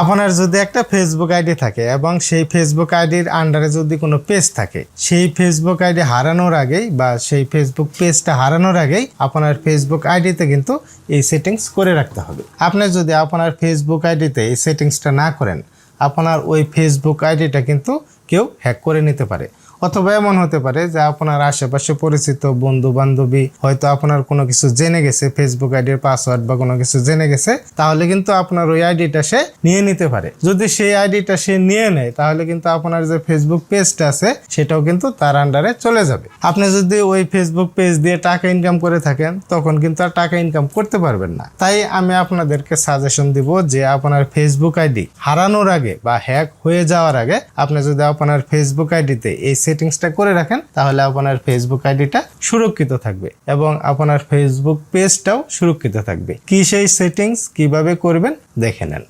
আপনার যদি একটা ফেসবুক আইডি থাকে এবং সেই ফেসবুক আইডির আন্ডারে যদি কোনো পেজ থাকে, সেই ফেসবুক আইডি হারানোর আগেই বা সেই ফেসবুক পেজটা হারানোর আগেই আপনার ফেসবুক আইডিতে কিন্তু এই সেটিংস করে রাখতে হবে। আপনি যদি আপনার ফেসবুক আইডিতে এই সেটিংসটা না করেন, আপনার ওই ফেসবুক আইডিটা কিন্তু কেউ হ্যাক করে নিতে পারে। অথবা এমন হতে পারে যে আপনার আশেপাশে পরিচিত বন্ধু বান্ধবী হয়তো আপনার কোনো কিছু জেনে গেছে ফেসবুক আইডির পাসওয়ার্ড বা কোনো কিছু জেনে গেছে, তাহলে কিন্তু আপনার ওই আইডিটা সে নিয়ে নিতে পারে। যদি সেই আইডিটা সে নিয়ে নেয়, তাহলে কিন্তু আপনার যে ফেসবুক পেজটা আছে, সেটাও কিন্তু তার আন্ডারে চলে যাবে। আপনি যদি ওই ফেসবুক পেজ দিয়ে টাকা ইনকাম করে থাকেন, তখন কিন্তু আর টাকা ইনকাম করতে পারবেন না। তাই আমি আপনাদেরকে সাজেশন দিব যে আপনার ফেসবুক আইডি হারানোর আগে বা হ্যাক হয়ে যাওয়ার আগে, আপনি যদি আপনার ফেসবুক আইডিতে এই সেটিংসটা করে রাখেন, তাহলে আপনার ফেসবুক আইডিটা সুরক্ষিত থাকবে এবং আপনার ফেসবুক পেজটাও সুরক্ষিত থাকবে। কি সেই সেটিংস কীভাবে করবেন দেখে নেন।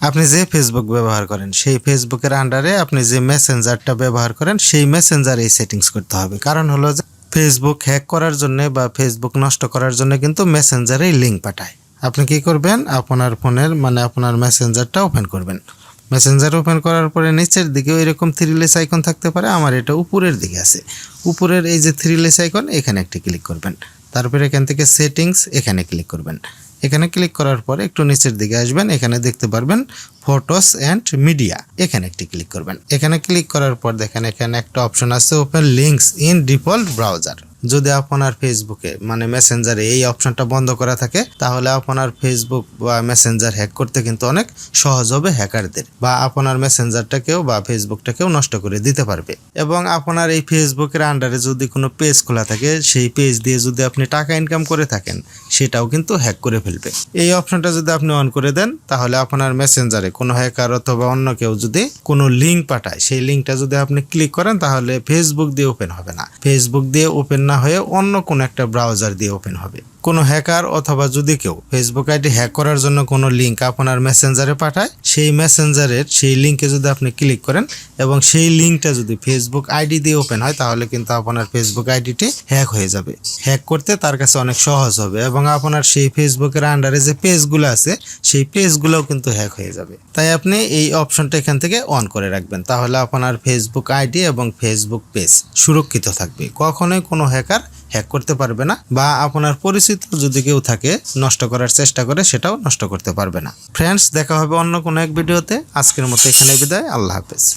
আপনি যে ফেসবুক ব্যবহার করেন, সেই ফেসবুকের আন্ডারে আপনি যে মেসেঞ্জারটা ব্যবহার করেন, সেই মেসেঞ্জারে এই সেটিংস করতে হবে। কারণ হলো যে ফেসবুক হ্যাক করার জন্য বা ফেসবুক নষ্ট করার জন্য কিন্তু মেসেঞ্জারেই লিঙ্ক পাঠায়। আপনি কি করবেন? আপনার ফোনের মানে আপনার মেসেঞ্জারটা ওপেন করবেন। মেসেঞ্জার ওপেন করার পরে নিচের দিকে এরকম থ্রি লেস আইকন থাকতে পারে, আমার এটা উপরের দিকে আছে। উপরের এই যে থ্রি লেস আইকন এখানে একটি ক্লিক করবেন। তারপরে এখান থেকে সেটিংস এখানে ক্লিক করবেন। এখানে ক্লিক করার পর একটু নিচের দিকে আসবেন, এখানে দেখতে পারবেন ফটোস অ্যান্ড মিডিয়া এখানে একটি ক্লিক করবেন। এখানে ক্লিক করার পর দেখেন, এখানে একটা অপশন আছে open links in default browser যদি আপনার ফেসবুকে মানে মেসেঞ্জারে এই অপশনটা বন্ধ করা থাকে, তাহলে আপনার ফেসবুক বা মেসেঞ্জার হ্যাক করতে কিন্তু অনেক সহজ হবে হ্যাকারদের বা আপনার মেসেঞ্জারটাকেও বা ফেসবুকটাকেও নষ্ট করে দিতে পারবে। এবং আপনার এই ফেসবুকের আন্ডারে যদি কোনো পেজ খোলা থাকে, সেই পেজ দিয়ে যদি আপনি টাকা ইনকাম করে থাকেন, সেটাও কিন্তু হ্যাক করে ফেলবে। এই অপশনটা যদি আপনি অন করে দেন, তাহলে আপনার মেসেঞ্জারে কোনো হ্যাকার অথবা অন্য কেউ যদি কোনো লিঙ্ক পাঠায়, সেই লিঙ্কটা যদি আপনি ক্লিক করেন, তাহলে ফেসবুক দিয়ে ওপেন হবে না। ফেসবুক দিয়ে ওপেন না হয়ে অন্য কোনো একটা ব্রাউজার দিয়ে ওপেন হবে। কোনো হ্যাকার অথবা যদি কেউ ফেসবুক আইডি হ্যাক করার জন্য কোনো লিঙ্ক আপনার মেসেঞ্জারে পাঠায়, সেই মেসেঞ্জারের সেই লিঙ্কে যদি আপনি ক্লিক করেন এবং সেই লিঙ্কটা যদি ফেসবুক আইডি দিয়ে ওপেন হয়, তাহলে কিন্তু আপনার ফেসবুক আইডিটি হ্যাক হয়ে যাবে। হ্যাক করতে তার কাছে অনেক সহজ হবে এবং আপনার সেই ফেসবুকের আন্ডারে যে পেজগুলো আছে, সেই পেজগুলোও কিন্তু হ্যাক হয়ে যাবে। তাই আপনি এই অপশনটা এখান থেকে অন করে রাখবেন, তাহলে আপনার ফেসবুক আইডি এবং ফেসবুক পেজ সুরক্ষিত থাকবে। কখনোই কোনো হ্যাকার হ্যাক করতে পারবে না বা আপনার পরিচিত যদি কেউ থাকে, নষ্ট করার চেষ্টা করে, সেটাও নষ্ট করতে পারবে না। ফ্রেন্ডস দেখা হবে অন্য কোনো এক ভিডিওতে আজকের মতো এখানে বিদায়। আল্লাহ হাফেজ।